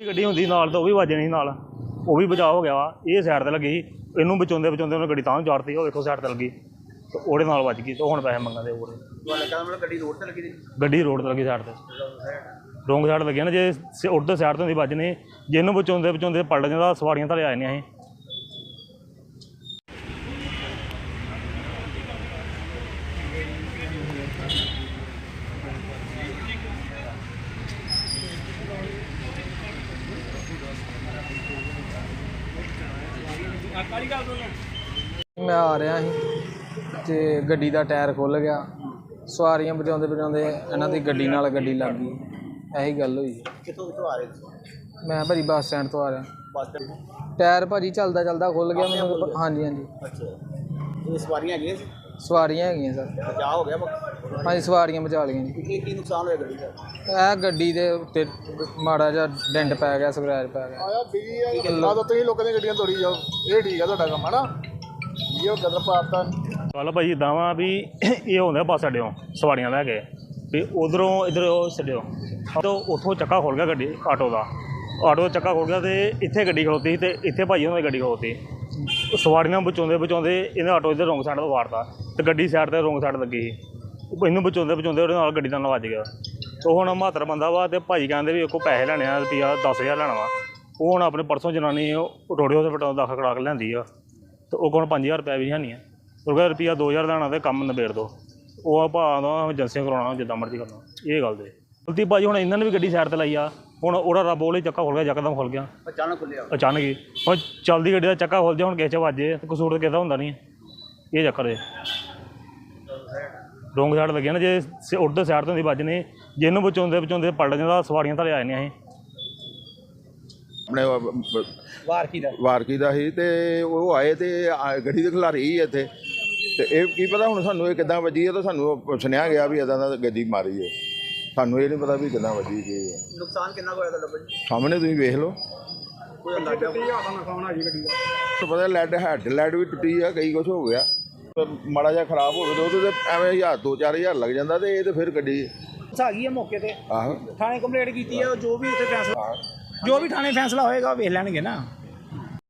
ਗੱਡੀ ਹੁੰਦੀ ਨਾਲ ਤਾਂ ਉਹ ਵੀ ਵੱਜਣੀ ਨਾਲ। ਉਹ ਵੀ ਬਚਾਅ ਹੋ ਗਿਆ ਵਾ। ਇਹ ਸਾਈਡ ਤੇ ਲੱਗੀ ਸੀ। ਇਹਨੂੰ ਬਚਾਉਂਦੇ ਬਚਾਉਂਦੇ ਉਹਨੇ ਗੱਡੀ ਤਾਂ ਨੂੰ ਚਾੜਤੀ। ਉਹ ਵੇਖੋ ਸਾਈਡ ਤੇ ਲੱਗੀ। ਤੇ ਉਹਦੇ ਨਾਲ ਵੱਜ ਗਈ ਤੇ ਹੁਣ ਪੈਸੇ ਮੰਗਦੇ ਉਹਦੇ ਤੁਹਾਨੂੰ ਲੱਗਾ ਮਤਲਬ ਗੱਡੀ ਰੋਡ ਤੇ ਲੱਗੀ ਸੀ? ਗੱਡੀ ਰੋਡ ਤੇ ਲੱਗੀ ਸਾਈਡ ਤੇ। ਰੋਂਗ ਸਾਈਡ ਲੱਗੀ ਨਾ। ਜੇ ਉੱਧਰ ਸਾਈਡ ਤੋਂ ਦੀ ਵੱਜਣੀ ਜੇ ਇਹਨੂੰ ਬਚਾਉਂਦੇ ਬਚਾਉਂਦੇ ਪਲਟ ਜਾਂਦਾ ਸਵਾਰੀਆਂ ਥੱਲੇ ਆ ਜਾਂਦੀਆਂ ਸੀ। ਮੈਂ ਆ ਰਿਹਾ ਸੀ ਤੇ ਗੱਡੀ ਦਾ ਟਾਇਰ ਖੁੱਲ ਗਿਆ। ਸਵਾਰੀਆਂ ਬਚਾਉਂਦੇ ਬਚਾਉਂਦੇ ਇਹਨਾਂ ਦੀ ਗੱਡੀ ਨਾਲ ਗੱਡੀ ਲੱਗ ਗਈ। ਇਹੀ ਗੱਲ ਹੋਈ ਕਿੱਥੋਂ ਕਿੱਥੋਂ ਆ ਰਹੇ ਸੀ? ਮੈਂ ਭਾਜੀ ਬੱਸ ਸਟੈਂਡ ਤੋਂ ਆ ਰਿਹਾ। ਬੱਸ ਤੇ? ਟਾਇਰ ਭਾਜੀ ਚੱਲਦਾ ਚੱਲਦਾ ਖੁੱਲ ਗਿਆ ਮੈਨੂੰ। ਹਾਂਜੀ ਹਾਂਜੀ। ਅੱਛਾ। ਇਹ ਸਵਾਰੀਆਂ ਹੈਗੀਆਂ ਸੀ? ਸਵਾਰੀਆਂ ਹੈਗੀਆਂ ਸਰ। ਬਚਾਅ ਹੋ ਗਿਆ ਵਾ। ਹਾਂਜੀ ਸਵਾਰੀਆਂ ਬਚਾ ਲਈਆਂ ਜੀ। ਕੀ ਕੀ ਨੁਕਸਾਨ ਹੋਇਆ ਗੱਡੀ ਦਾ? ਇਹ ਗੱਡੀ ਦੇ ਉੱਤੇ ਮਾੜਾ ਜਿਹਾ ਡੈਂਟ ਪੈ ਗਿਆ ਸਕ੍ਰੈਚ ਪੈ ਗਿਆ। ਆਇਆ ਬਿਜ਼ੀ ਆ ਤਾਂ ਤੁਸੀਂ ਲੋਕਾਂ ਦੀਆਂ ਗੱਡੀਆਂ ਤੋੜੀ ਜਾਓ। ਇਹ ਠੀਕ ਆ ਤੁਹਾਡਾ ਕੰਮ ਹਨਾ? ਇਹ ਕਦਰ ਪਾਤਾ। ਗੱਲ ਭਾਜੀ ਇਦਾਂ ਵਾ ਵੀ ਇਹ ਹੁੰਦਾ ਬੱਸ ਅੱਡਿਓਂ ਸਵਾਰੀਆਂ ਲੈ ਕੇ। ਵੀ ਉਧਰੋਂ ਇਧਰ ਉਹ ਛੱਡਿਓ। ਤੋਂ ਉੱਥੋਂ ਚੱਕਾ ਖੁੱਲ ਗਿਆ ਗੱਡੀ ਆਟੋ ਦਾ। ਆਟੋ ਦਾ ਚੱਕਾ ਖੁੱਲ ਗਿਆ ਤੇ ਇੱਥੇ ਗੱਡੀ ਖਲੋਤੀ ਸੀ ਤੇ ਇੱਥੇ ਭਾਜੀ ਉਹਨਾਂ ਦੀ ਗੱਡੀ ਖਲੋਤੀ। ਸਵਾਰੀਆਂ ਬਚਾਉਂਦੇ ਬਚਾਉਂਦੇ ਇਹਨੇ ਆਟੋ ਇਧਰ ਰੋਂਗ ਸਾਈਡ ਤੋਂ ਵਾਰਤਾ ਤੇ ਗੱਡੀ ਸਾਈਡ ਤੇ ਰੋਂਗ ਸਾਈਡ ਲੱਗੀ। ਸੀ ਉਹ ਇਹਨੂੰ ਬਚਾਉਂਦੇ ਬਚਾਉਂਦੇ ਉਹਦੇ ਨਾਲ ਗੱਡੀ ਦਾ ਨਵਾਜ ਵੱਜ ਗਿਆ। ਤੇ ਹੁਣ ਮਾਤਰ ਬੰਦਾ ਵਾ ਤੇ ਭਾਜੀ ਕਹਿੰਦੇ ਵੀ ਇਹ ਕੋ ਪੈਸੇ ਲੈਣੇ ਆ ਰੁਪਿਆ 10000 ਲੈਣਾ ਵਾ। ਉਹ ਹੁਣ ਆਪਣੇ ਪਰਸੋਂ ਜਨਾਨੀ ਉਹ ਰੋੜੇ ਹਸਪਤਾਲ ਦਾਖਲ ਕਰਾ ਕੇ ਲਿਆਂਦੀ ਆ। ਤੇ ਉਹ ਕੋਲ 5000 ਰੁਪਏ ਵੀ ਹੈ ਨਹੀਂ ਆ। ਉਹ ਕਹਿੰਦਾ ਰੁਪਿਆ 2000 ਲੈਣਾ ਤੇ ਕੰਮ ਨਿਬੇੜ ਦੋ। ਉਹ ਆ ਭਾਅ ਦਾ ਏਜੰਸੀਆਂ ਕਰਾਉਣਾ ਜਿੱਦਾਂ ਮਰਜ਼ੀ ਕਰਨਾ। ਇਹ ਗੱਲ ਦੇ ਗਲਤੀ ਭਾਜੀ ਹੁਣ ਇਹਨਾਂ ਨੇ ਵੀ ਗੱਡੀ ਸਾਈਡ ਤੇ ਲਾਈ ਆ। ਹੁਣ ਉਹਦਾ ਰੱਬ ਉਹਲੇ ਚੱਕਾ ਖੁੱਲ ਗਿਆ ਯਕਦਮ ਖੁੱਲ ਗਿਆ। ਅਚਾਨਕ ਖੁੱਲਿਆ। ਅਚਾਨਕ ਹੀ। ਹੁਣ ਚੱਲਦੀ ਗੱਡੀ ਦਾ ਚੱਕਾ ਖੁੱਲ ਜਾ ਹੁਣ ਕਿਸੇ ਚ ਵੱਜੇ ਤੇ ਕਸੂਰ ਤਾਂ ਕਿਸੇ ਦਾ ਹੁੰਦਾ ਨਹੀਂ ਇਹ ਚੱਕਰ ਹੈ। ਰੋਂਗ ਸਾਈਡ ਲੱਗਿਆ ਨਾ ਜੇ ਸ- ਉੱਧਰ ਸਾਈਡ ਤੋਂ ਦੀ ਵੱਜਣੀ ਜੇ ਇਹਨੂੰ ਬਚਾਉਂਦੇ ਬਚਾਉਂਦੇ ਪਲਟ ਜਾਂਦਾ ਸਵਾਰੀਆਂ ਥੱਲੇ ਆ ਜਾਂਦੀਆਂ ਸੀ ਆਪਣੇ ਵਾਰ ਕੀ ਦਾ। ਵਾਰਕੀ ਦਾ ਸੀ ਤੇ ਉਹ ਆਏ ਤੇ ਆ- ਗੱਡੀ ਦੇ ਖਿਲਾਰੀ ਸੀ ਇੱਥੇ। ਤੇ ਇਹ ਕੀ ਪਤਾ ਹੁਣ ਸਾਨੂੰ ਇਹ ਕਿੱਦਾਂ ਵੱਜੀ ਹੈ ਤਾਂ ਸਾਨੂੰ ਸੁਣਿਆ ਗਿਆ ਵੀ ਇਦਾਂ ਦਾ ਗੱਡੀ ਮਾਰੀ ਹੈ ਸਾਨੂੰ ਇਹ ਨਹੀਂ ਪਤਾ ਵੀ ਕਿੱਦਾਂ ਵੱਜੀ ਕੀ ਹੈ ਨੁਕਸਾਨ ਕਿੰਨਾ ਕੁ ਹੋਇਆ ਤੁਹਾਡਾ ਭਾਜੀ ਸਾਹਮਣੇ ਤੁਸੀਂ ਵੇਖ ਲਓ। ਕੋਈ ਅੰਦਾਜ਼ਾ? ਤੁਹਾਨੂੰ ਪਤਾ ਲੈਡ ਹੈਡ ਲੈਡ ਵੀ ਟੁੱਟੀ ਆ ਕਈ ਕੁਝ ਹੋ ਗਿਆ। ਤੇ ਮਾੜਾ ਜਿਹਾ ਖਰਾਬ ਹੋਵੇ ਤੇ ਉਹਦੇ ਤੇ ਐਵੇਂ ਹਜ਼ਾਰ ਦੋ ਚਾਰ ਹਜ਼ਾਰ ਲੱਗ ਜਾਂਦਾ ਤੇ ਇਹ ਤੇ ਫਿਰ ਗੱਡੀ ਆ ਗਈ ਹੈ ਮੌਕੇ ਤੇ। ਆਹੋ। ਥਾਣੇ ਕੰਪਲੇਂਟ ਕੀਤੀ ਹੈ ਜੋ ਵੀ ਉੱਥੇ ਫੈਸਲਾ ਜੋ ਵੀ ਥਾਣੇ ਫੈਸਲਾ ਹੋਏਗਾ ਉਹ ਵੇਖ ਲੈਣਗੇ ਨਾ।